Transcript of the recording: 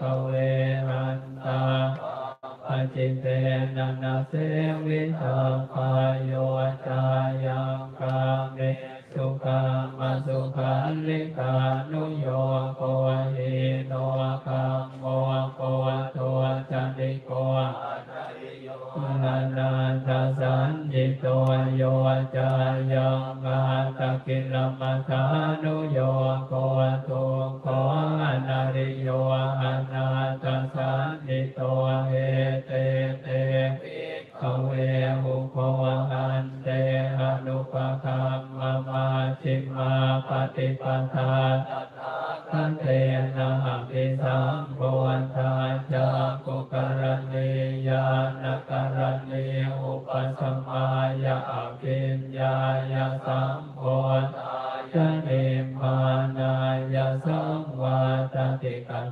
กเวหันตาปจิเตนะนะเสวิตาปายโยจายังกาเมสุขามาสุขันลิกานุโยโกหิโนคัมโมโกตัวจันติโกนานาทสันติโตโยจายังกาตะกิลมัทานุโยโก อันาตัสสะนิโตเอเตเตปิขเวหุโวหันเตอนุปกรรมมาชิมาปฏิปทาทันเตนะภิสังโวันทาจากุกรณียานกรณีอุปสมายาปิญญายสัมโพธายเนมา นายสังวาตติกัน